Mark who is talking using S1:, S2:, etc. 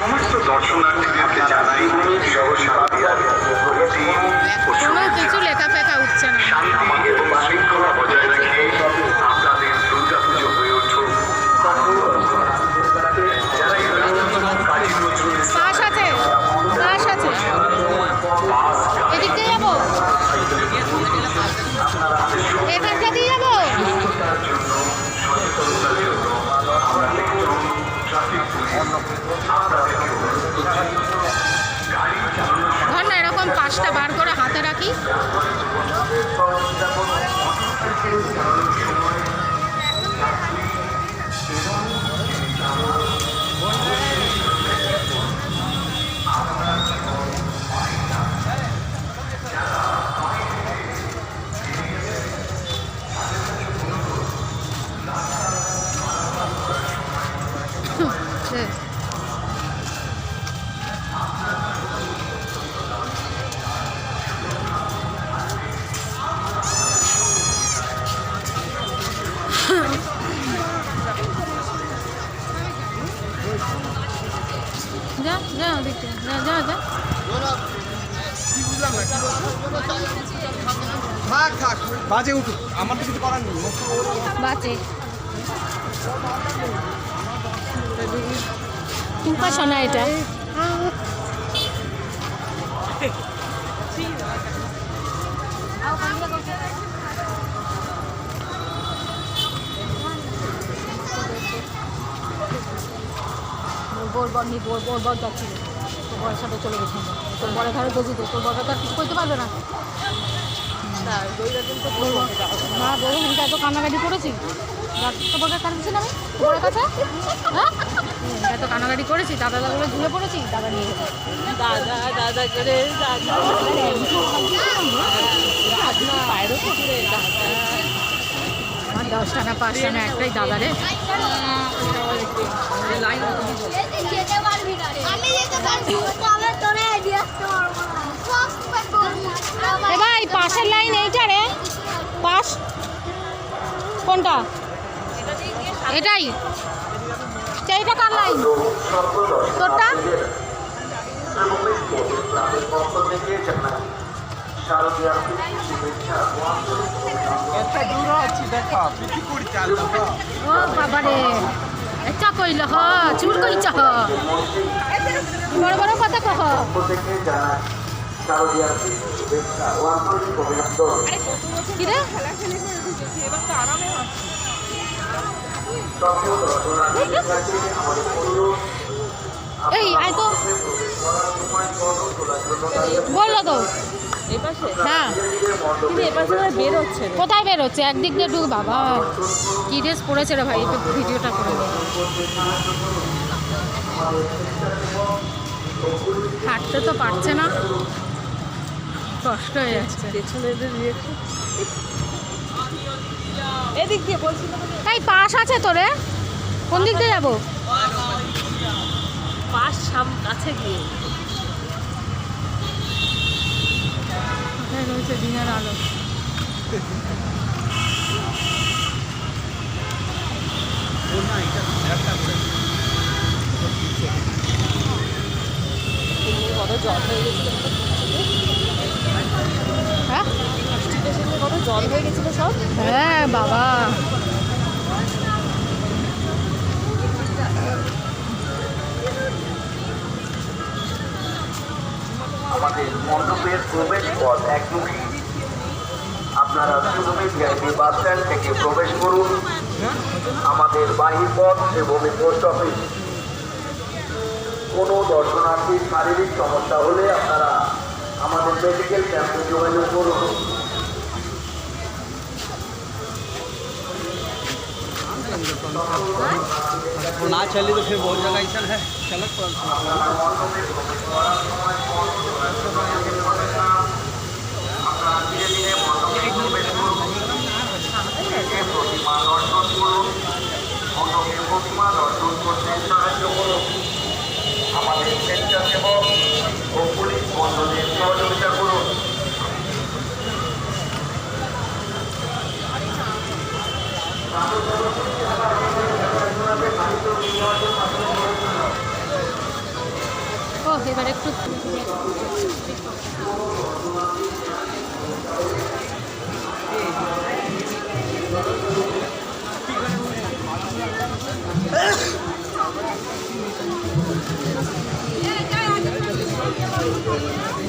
S1: সমস্ত দর্শনার্থীদেরকে জানাই সহসাধিকার team
S2: Thank you. যা যা ওদিকে যা যা যা।
S3: বাজে উঠুক আমার তো কিছু করার নেই।
S2: উপাসনা এটা। বোর বর নি বোর বোর বর যাচ্ছিল তোর বরের সাথে চলে গেছে। তোর বরের ঘরে গেছি তো তোর বরটা তো আর কিছু করতে পারবে না। না বউ হেনকে এত কান্নাকাটি করেছি। তো কাঁদছি না আমি কাছে? হ্যাঁ? এত কান্নাকাটি করেছি দাদা দাদা করে ঝুলে পড়েছি দাদা নিয়ে গেছে।
S4: দাদা দাদা করে দাদা বাইরে থেকে দাদা।
S2: আমার দশ টাকা পাঁচ টাকা একটাই দাদা রে। ভাই পাশের লাইন এইটা রে। পাশ। কোনটা? এটাই। এইটা কার লাইন তোরটা? ও বাবা রে এটা কইল হ চুর কইছ হ। বড় বড় কথা কহ। কি রে এই, আয় তো। বলল তো। হ্যাঁ।
S4: কিন্তু বের হচ্ছে
S2: কোথায় বেরোচ্ছে? একদিক দিয়ে ঢুক বাবা। কি ড্রেস পড়েছে রে ভাই? ভিডিওটা করে। হাঁটতে তো পারছে না। কষ্ট হয়ে যাচ্ছে।
S4: এদিক দিয়ে বলছিলাম
S2: তাই পাশ আছে তোরে। কোন দিক দিয়ে যাব?
S4: পাশ সাম কাছে গিয়ে।
S2: কোথায় রয়েছে দিনের আলো।
S4: কত জল হয়ে? গেছিল
S2: হ্যাঁ
S4: কত জল হয়ে গেছিল সব
S2: হ্যাঁ বাবা।
S1: আমাদের মণ্ডপের প্রবেশ পথ একমুখী। আপনারা সুগমী ভিআইপি বাস স্ট্যান্ড থেকে প্রবেশ করুন। আমাদের বাহির পথ এবং পোস্ট অফিস। কোনো দর্শনার্থীর শারীরিক সমস্যা হলে আপনারা আমাদের মেডিকেল ক্যাম্পে যোগাযোগ করুন।
S3: ना चली तो फिर बहुत जगह ऐसा है। चलत এবার একটু Thank you.